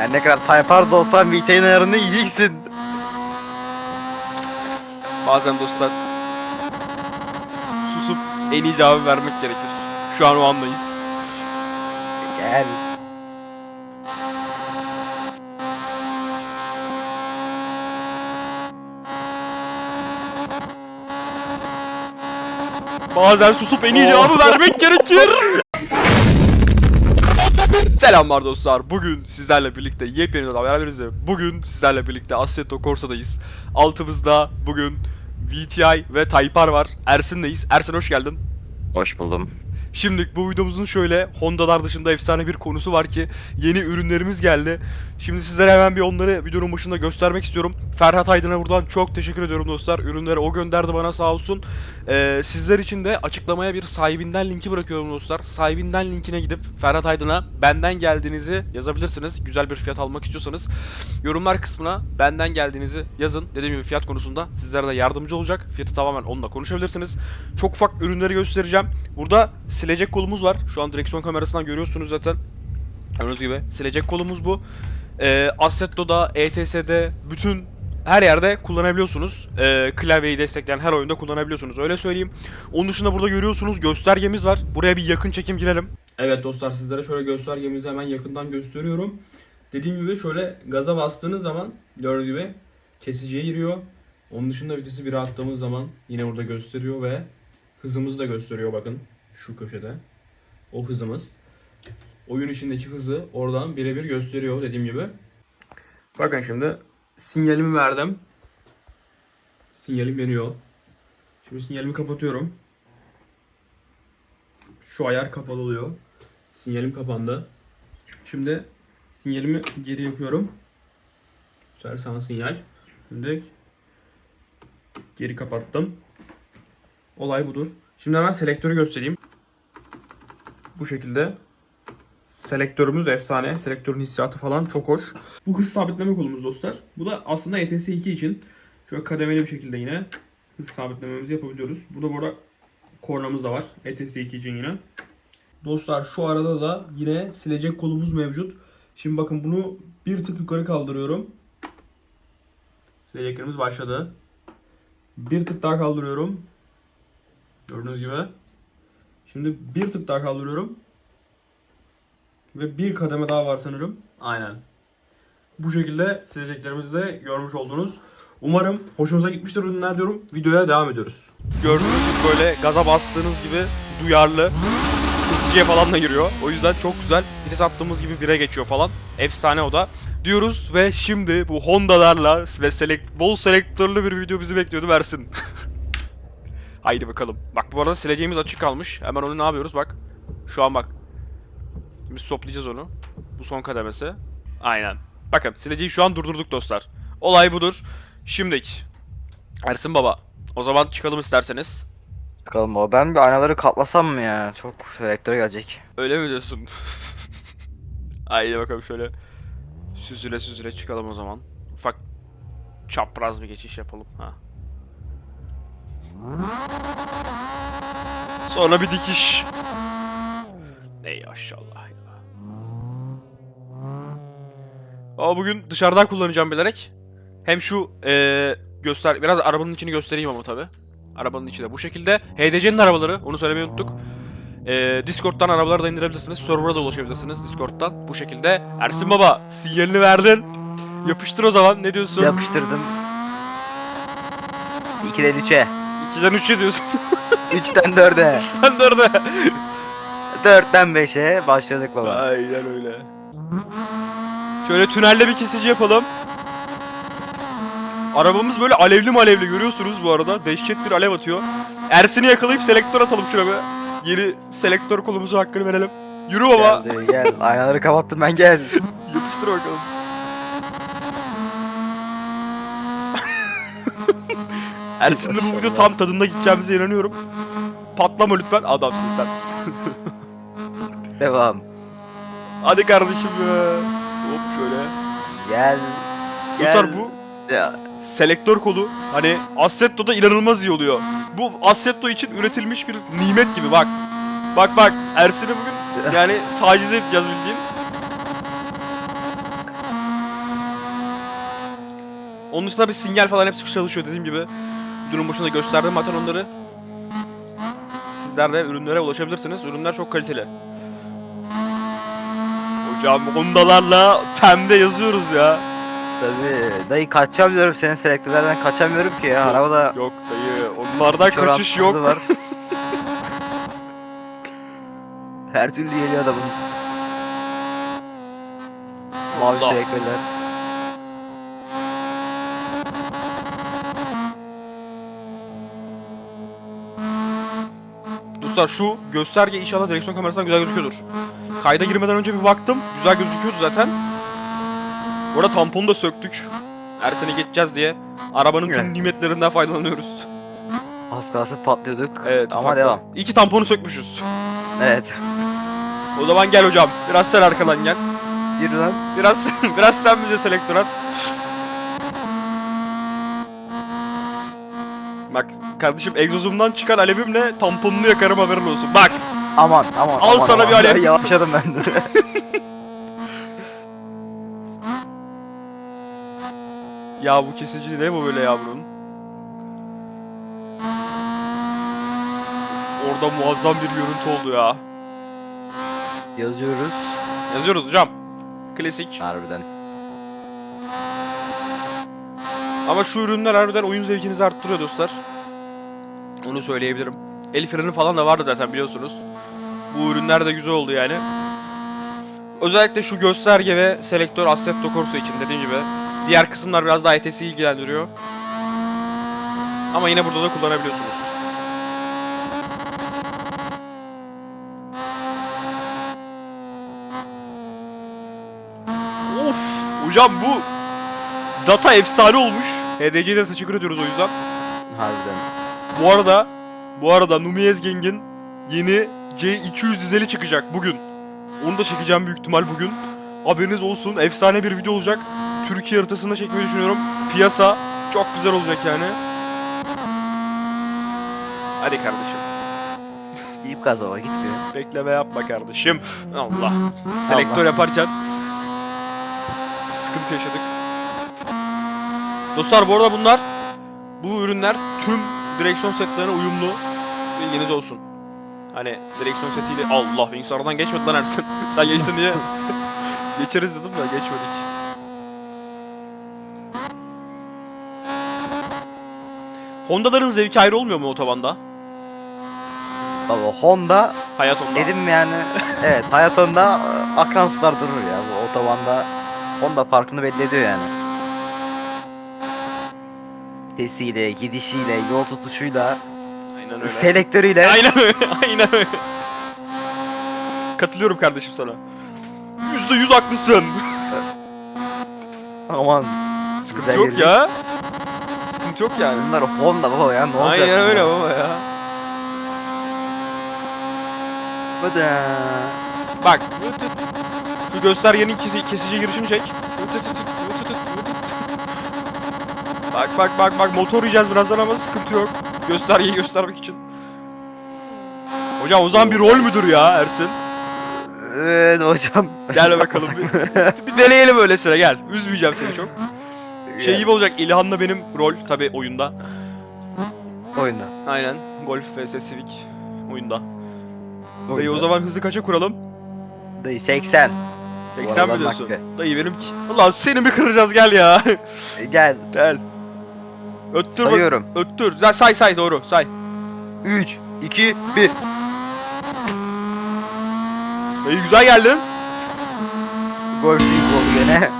Yani ne kadar taypar da olsan VT'nin ayarını yiyeceksin. Bazen dostlar susup en iyi cevabı vermek gerekir. Şu an o andayız. Gel. Bazen susup en iyi cevabı vermek gerekir. Selamlar dostlar. Bugün sizlerle birlikte yepyeni bir beraberiz. de Bugün sizlerle birlikte Assetto Corsa'dayız. Altımızda bugün VTI ve Taypar var. Ersin'deyiz. Ersin hoş geldin. Hoş buldum. Şimdi bu videomuzun şöyle Honda'lar dışında efsane bir konusu var ki yeni ürünlerimiz geldi. Şimdi sizlere hemen bir onları videonun başında göstermek istiyorum. Ferhat Aydın'a buradan çok teşekkür ediyorum dostlar. Ürünleri o gönderdi bana sağ olsun. Ee, sizler için de açıklamaya bir sahibinden linki bırakıyorum dostlar. Sahibinden linkine gidip Ferhat Aydın'a benden geldiğinizi yazabilirsiniz. Güzel bir fiyat almak istiyorsanız yorumlar kısmına benden geldiğinizi yazın. Dediğim gibi fiyat konusunda sizlere de yardımcı olacak. Fiyatı tamamen onunla konuşabilirsiniz. Çok ufak ürünleri göstereceğim. Burada silecek kolumuz var. Şu an direksiyon kamerasından görüyorsunuz zaten. Gördüğünüz gibi silecek kolumuz bu. Ee, Assetto'da, ETS'de, bütün her yerde kullanabiliyorsunuz. Ee, klavyeyi destekleyen her oyunda kullanabiliyorsunuz. Öyle söyleyeyim. Onun dışında burada görüyorsunuz göstergemiz var. Buraya bir yakın çekim girelim. Evet dostlar sizlere şöyle göstergemizi hemen yakından gösteriyorum. Dediğim gibi şöyle gaza bastığınız zaman gördüğünüz gibi kesiciye giriyor. Onun dışında vitesi 1'e attığımız zaman yine burada gösteriyor ve hızımızı da gösteriyor bakın şu köşede. O hızımız. Oyun içindeki hızı oradan birebir gösteriyor dediğim gibi. Bakın şimdi sinyalimi verdim. Sinyalim yanıyor. Şimdi sinyalimi kapatıyorum. Şu ayar kapalı oluyor. Sinyalim kapandı. Şimdi sinyalimi geri yapıyorum. Sana sinyal. Şimdi geri kapattım. Olay budur. Şimdi hemen selektörü göstereyim. Bu şekilde. Selektörümüz efsane. Selektörün hissiyatı falan çok hoş. Bu hız sabitleme kolumuz dostlar. Bu da aslında ETS 2 için şöyle kademeli bir şekilde yine hız sabitlememizi yapabiliyoruz. Burada bu arada kornamız da var. ETS 2 için yine. Dostlar şu arada da yine silecek kolumuz mevcut. Şimdi bakın bunu bir tık yukarı kaldırıyorum. Sileceklerimiz başladı. Bir tık daha kaldırıyorum. Gördüğünüz gibi. Şimdi bir tık daha kaldırıyorum. Ve bir kademe daha var sanırım. Aynen. Bu şekilde sileceklerimizi de görmüş oldunuz. Umarım hoşunuza gitmiştir ürünler diyorum. Videoya devam ediyoruz. Gördüğünüz gibi böyle gaza bastığınız gibi duyarlı. Kesiciye falan da giriyor. O yüzden çok güzel. Vites attığımız gibi bire geçiyor falan. Efsane o da. Diyoruz ve şimdi bu Honda'larla ve selek bol selektörlü bir video bizi bekliyordu versin. Haydi bakalım. Bak bu arada sileceğimiz açık kalmış. Hemen onu ne yapıyoruz bak. Şu an bak. Şimdi stoplayacağız onu. Bu son kademesi. Aynen. Bakın sileceği şu an durdurduk dostlar. Olay budur. Şimdiki. Ersin baba. O zaman çıkalım isterseniz. Bakalım o. Ben bir aynaları katlasam mı ya? Çok selektör gelecek. Öyle mi diyorsun? Haydi bakalım şöyle. Süzüle süzüle çıkalım o zaman. Ufak çapraz bir geçiş yapalım. Ha. Sonra bir dikiş. Ey maşallah ya. Ama bugün dışarıdan kullanacağım bilerek. Hem şu eee göster biraz arabanın içini göstereyim ama tabi. Arabanın içi de bu şekilde. HDC'nin arabaları onu söylemeyi unuttuk. Eee Discord'dan arabaları da indirebilirsiniz. Server'a da ulaşabilirsiniz Discord'dan. Bu şekilde. Ersin baba sinyalini verdin. Yapıştır o zaman ne diyorsun? Yapıştırdım. 2'den 3'e. 2'den 3'e diyorsun. 3'ten 4'e. Sen de orada. 4'ten 5'e başladık baba. Aynen öyle. Şöyle tünelde bir kesici yapalım. Arabamız böyle alevli malevli görüyorsunuz bu arada. Dehşet bir alev atıyor. Ersin'i yakalayıp selektör atalım şuna be. Yeni selektör kolumuzu hakkını verelim. Yürü baba. Geldi gel. Aynaları kapattım ben gel. Yapıştır bakalım. Ersin'le bu video tam tadında gideceğimize inanıyorum. Patlama lütfen. Adamsın sen. Devam. Hadi kardeşim ya. Hop şöyle. Gel. Dostlar Gel. bu Ya, selektör kolu hani Assetto'da inanılmaz iyi oluyor. Bu Assetto için üretilmiş bir nimet gibi bak. Bak bak Ersin'i bugün yani taciz edeceğiz bildiğin. Onun dışında bir sinyal falan hepsi çalışıyor dediğim gibi. Videonun başında gösterdim zaten onları. Sizler de ürünlere ulaşabilirsiniz. Ürünler çok kaliteli. Hocam Honda'larla temde yazıyoruz ya. Tabii. Dayı kaçacağım diyorum senin selektörlerden kaçamıyorum ki ya. Arabada Yok dayı onlardan kaçış yok. var. Her türlü geliyor adamın. Mavi selektörler. Dostlar şu gösterge inşallah direksiyon kamerasından güzel gözüküyordur. Kayda girmeden önce bir baktım. Güzel gözüküyordu zaten. Bu arada tamponu da söktük. Her sene geçeceğiz diye. Arabanın tüm Evet. nimetlerinden faydalanıyoruz. Az kalsın patlıyorduk. Evet. Ama ufaktan. devam. İki tamponu sökmüşüz. Evet. O zaman gel hocam. Biraz sen arkadan gel. Yürü lan. Biraz biraz sen bize selektör at. Bak kardeşim egzozumdan çıkan alevimle tamponunu yakarım haberin olsun. Bak Aman aman. Al aman, sana aman. bir alev. Yavaşladım ben de. Ya bu kesici ne bu böyle yavrun? Orada muazzam bir görüntü oldu ya. Yazıyoruz. Yazıyoruz hocam. Klasik. Harbiden. Ama şu ürünler harbiden oyun zevkinizi arttırıyor dostlar. Onu söyleyebilirim. El freni falan da vardı zaten biliyorsunuz. Bu ürünler de güzel oldu yani. Özellikle şu gösterge ve selektör Assetto Corsa için dediğim gibi. Diğer kısımlar biraz daha ETS'i ilgilendiriyor. Ama yine burada da kullanabiliyorsunuz. Of! Hocam bu data efsane olmuş. HDC'ye de teşekkür ediyoruz o yüzden. Harbiden. Bu arada bu arada Numiez Geng'in yeni C200 dizeli çıkacak bugün. Onu da çekeceğim büyük ihtimal bugün. Haberiniz olsun. Efsane bir video olacak. Türkiye haritasında çekmeyi düşünüyorum. Piyasa çok güzel olacak yani. Hadi kardeşim. İlk gaz hava gitmiyor. Bekleme yapma kardeşim. Allah. Selektör yaparken sıkıntı yaşadık. Dostlar bu arada bunlar bu ürünler tüm direksiyon setlerine uyumlu. Bilginiz olsun. Hani direksiyon setiyle Allah bilgisayardan geçmedi lan Ersin. Sen geçtin diye geçeriz dedim de geçmedik. Honda'ların zevki ayrı olmuyor mu otobanda? Baba Honda Hayat Honda. dedim yani evet hayat Honda e, akan sular durur ya bu otobanda Honda farkını belli ediyor yani. Sesiyle, gidişiyle, yol tutuşuyla, Aynen öyle. selektörüyle. Aynen öyle. Aynen öyle. Katılıyorum kardeşim sana. Yüzde yüz haklısın. Aman Sıkıntı Güzel yok ya. Sıkıntı yok yani. bunlar Honda baba ya ne olacak? Aynen öyle baba ya. Bıdı. Bak. Şu göstergenin kesi, kesici girişini çek. Bak bak bak bak motor yiyeceğiz birazdan ama sıkıntı yok. Göstergeyi göstermek için. Hocam o zaman bir rol müdür ya Ersin? Evet hocam. Gel bakalım bir, bir deneyelim öylesine gel. Üzmeyeceğim seni çok. Şey gibi olacak İlhan'la benim rol tabi oyunda. Oyunda. Aynen. Golf vs Civic oyunda. Dayı Oyunda. o zaman hızı kaça kuralım? Dayı 80. 80 mi diyorsun? hakkı. Dayı benim. Ulan seni mi kıracağız gel ya. E, Gel gel. Öttür bak. sayıyorum. Öttür. Say say, say doğru say. 3, 2, 1. Dayı güzel geldin. Golf oldu gene.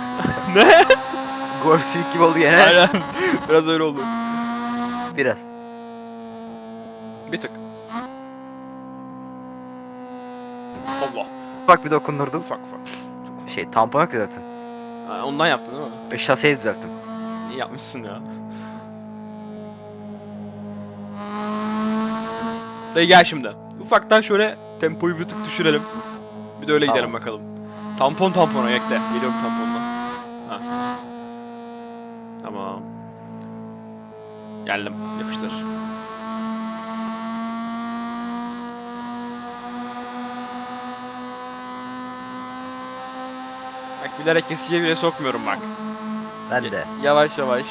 ne? Golf Civic gibi oldu gene. Aynen. Biraz öyle oldu. Biraz. Bir tık. Allah. Ufak bir dokundurdum. Ufak ufak. Şey tampon yok zaten. Ha, ondan yaptın değil mi? Ve şaseyi düzelttim. İyi yapmışsın ya. Dayı gel şimdi. Ufaktan şöyle tempoyu bir tık düşürelim. Bir de öyle gidelim Tamam. bakalım. Tampon tampona ekle. Geliyorum tamponla. Ha. Tamam. Geldim. Yapıştır. Bak bilerek kesiciye bile sokmuyorum bak. Ben de. Yavaş yavaş.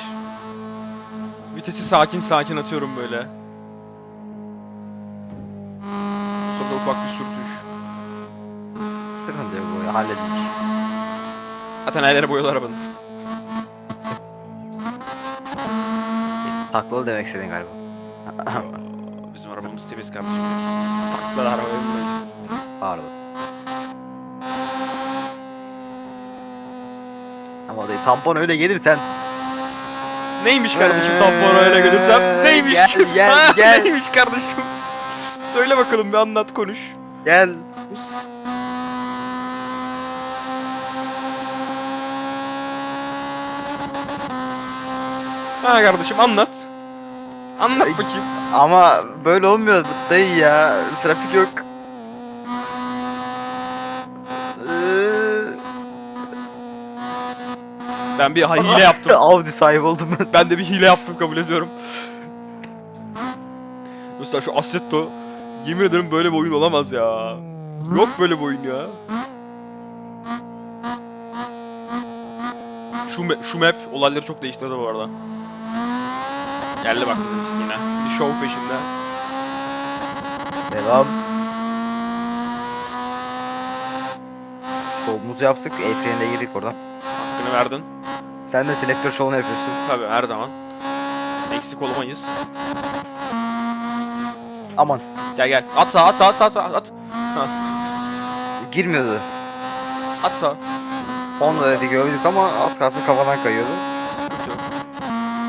Vitesi sakin sakin atıyorum böyle. Ufak bir sürtüş. Sıkıntı yok bu ya halledilir. Zaten her yere boyalı arabanın. Taklalı demek istedin galiba. Bizim arabamız temiz kardeşim. Taklar arabaya buradayız. Pardon. Ama değil, tampon öyle gelirsen Neymiş kardeşim tampon öyle gelirsem? Eee, Neymiş? gel, gel, gel. Neymiş kardeşim? Söyle bakalım bir anlat konuş. gel. Ha kardeşim anlat. Anlat bakayım. Ama böyle olmuyor dayı ya. Trafik yok. Eee, Ben bir hile yaptım. Audi sahibi oldum ben. Ben de bir hile yaptım kabul ediyorum. Dostlar şu Assetto yemin ederim böyle bir oyun olamaz ya. Yok böyle bir oyun ya. Şu, ma- şu map olayları çok değiştirdi bu arada. Geldi bak yine. Bir show peşinde. Devam. Şovumuzu yaptık. Efren'e girdik oradan. Hakkını verdin. Sen de selektör şovunu yapıyorsun. Tabii her zaman. Eksik olamayız. Aman. Gel gel. At sağa at sağa at sağa, at sağa at. Girmiyordu. At sağa. Onu da dedi gördük ama az kalsın kafadan kayıyordu. Sıkıntı yok.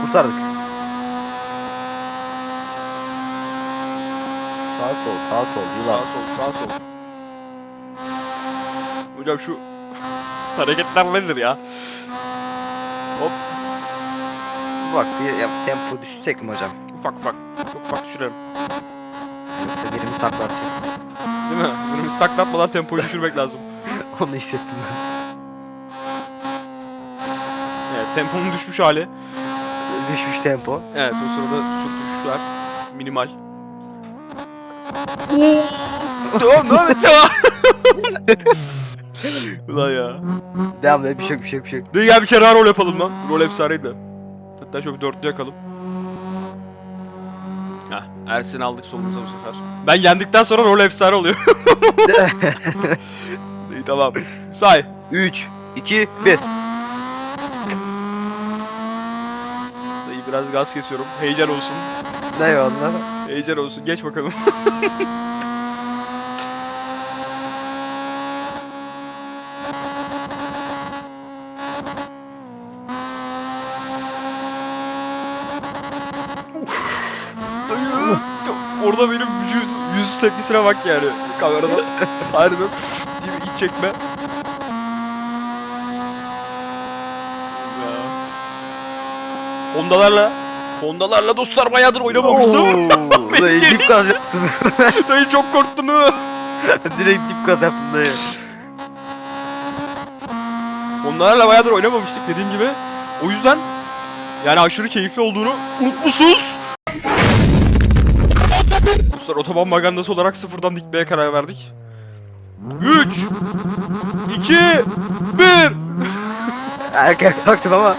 Kurtardık. Sağ sol sağ sol Sağ yılan. sol, sağ sol. Hocam şu hareketler nedir ya? Hop, Bak bir ya, tempo düşsek mi hocam? ufak ufak. Ufak düşürelim. Yoksa birimiz takla atacak. Değil mi? Önümüzü taklatmadan tempoyu düşürmek lazım. Onu hissettim ben. Evet, temponun düşmüş hali. Düşmüş tempo. Evet, o sırada sürtüşler minimal. Oo! Devam, devam et ya. Ulan ya. Devam et bir şey yok bir şey yok bir şey yok. De gel bir kere daha rol yapalım lan. Rol efsaneydi. Hatta şöyle bir dörtlü yakalım. Hah, Ersin'i aldık solumuza bu sefer. Ben yendikten sonra rol efsane oluyor. İyi tamam. Say. 3, 2, 1. İyi biraz gaz kesiyorum. Heyecan olsun. Eyvallah. Heyecan olsun. Geç bakalım. Dayı. Orada benim vücut yüz tepkisine bak yani kameradan. Harbiden bir iç çekme. Hondalarla Hondalarla dostlar bayağıdır oynamamıştım. Dayı dip gaz yaptın. Dayı çok korktun mu? Direkt dip gaz yaptın dayı. Onlarla bayağıdır oynamamıştık dediğim gibi. O yüzden yani aşırı keyifli olduğunu unutmuşuz. Dostlar otoban magandası olarak sıfırdan dikmeye karar verdik. 3 2 1 Erken kalktım ama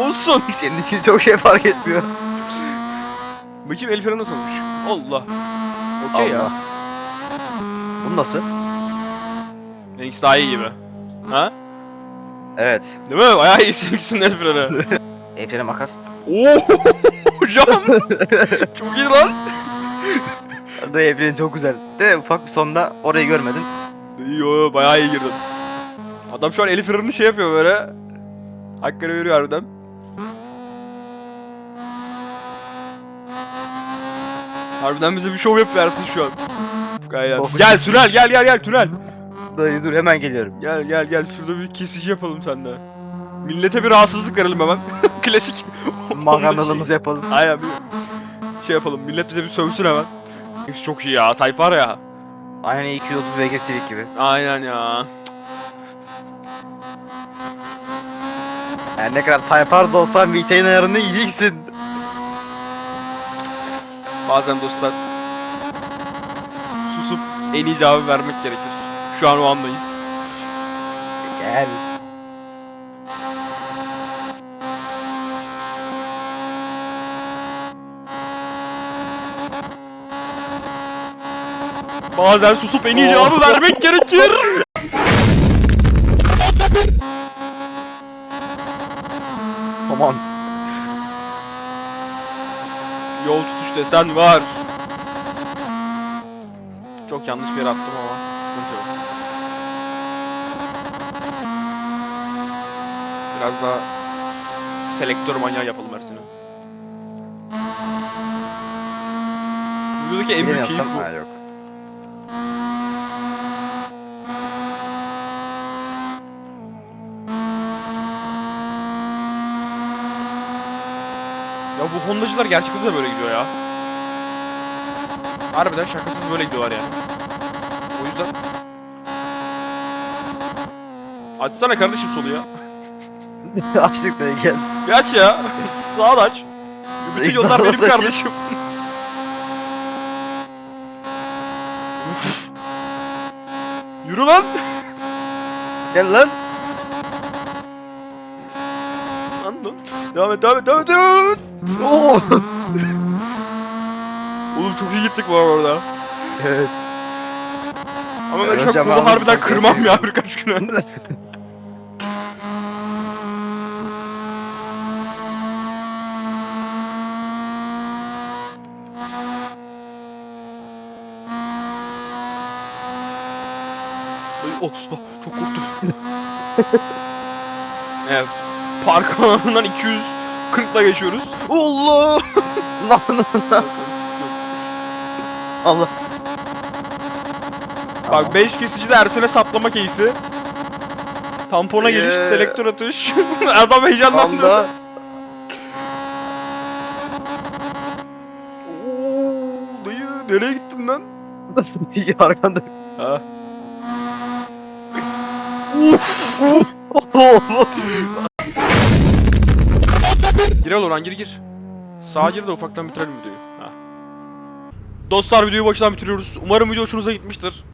Olsun. senin için çok şey fark etmiyor. Bakayım el freni nasılmış? Allah. Okey ya. Allah. Bu nasıl? Neyse daha iyi gibi. Ha? Evet. Değil mi? Bayağı iyi silksin el freni. Efrene makas. Oo hocam. Çok iyi lan. Dayı Efrenin çok güzel. De ufak bir sonda orayı görmedin. İyi yo bayağı iyi girdin. Adam şu an eli frenini şey yapıyor böyle. Hakkını veriyor harbiden. Harbiden bize bir şov yapıyorsun şu an. Oh. Gel tünel gel gel gel tünel. Dayı dur hemen geliyorum. Gel gel gel şurada bir kesici yapalım seninle. Millete bir rahatsızlık verelim hemen. Klasik. Magandalığımızı yapalım. Aynen bir şey yapalım. Millet bize bir sövsün hemen. Hepsi çok iyi ya. Type var ya. Aynen 230 VG Civic gibi. Aynen ya. Yani ne kadar Type-R da olsan VT'nin ayarını yiyeceksin. Bazen dostlar susup en iyi cevabı vermek gerekir. Şu an o andayız. Gel. Bazen susup en iyi cevabı vermek gerekir. Aman. Yol tutuş desen var. Çok yanlış bir yere attım ama sıkıntı yok. Biraz daha selektör manyağı yapalım Ersin'e. Videodaki en büyük keyif bu. yok. Honda'cılar gerçekten de böyle gidiyor ya. Harbiden şakasız böyle gidiyorlar yani. O yüzden... Açsana kardeşim solu ya. Açtık da gel. Bir aç ya. Sağa da aç. Bütün yollar benim kardeşim. Yürü lan. Gel lan. Lan lan. Devam et devam et devam et. devam et. Oo. Oğlum çok iyi gittik bu arada evet. Ama ben şu an kolu harbiden kırmam ya birkaç güne. Ay, oh, çok korktum. evet. Park alanından 240'la geçiyoruz. Allah! Lan Allah. Bak 5 kesici de Ersin'e saplama keyfi. Tampona Ee. selektör atış. Adam heyecanlandı. Anda. Oo, dayı nereye gittin lan? Arkanda. Ha. Gir al Orhan gir gir. Sağa gir de ufaktan bitirelim videoyu. Ha. Dostlar videoyu baştan bitiriyoruz. Umarım video hoşunuza gitmiştir.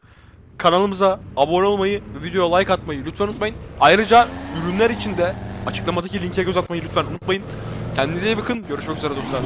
Kanalımıza abone olmayı ve videoya like atmayı lütfen unutmayın. Ayrıca ürünler için de açıklamadaki linke göz atmayı lütfen unutmayın. Kendinize iyi bakın. Görüşmek üzere dostlar.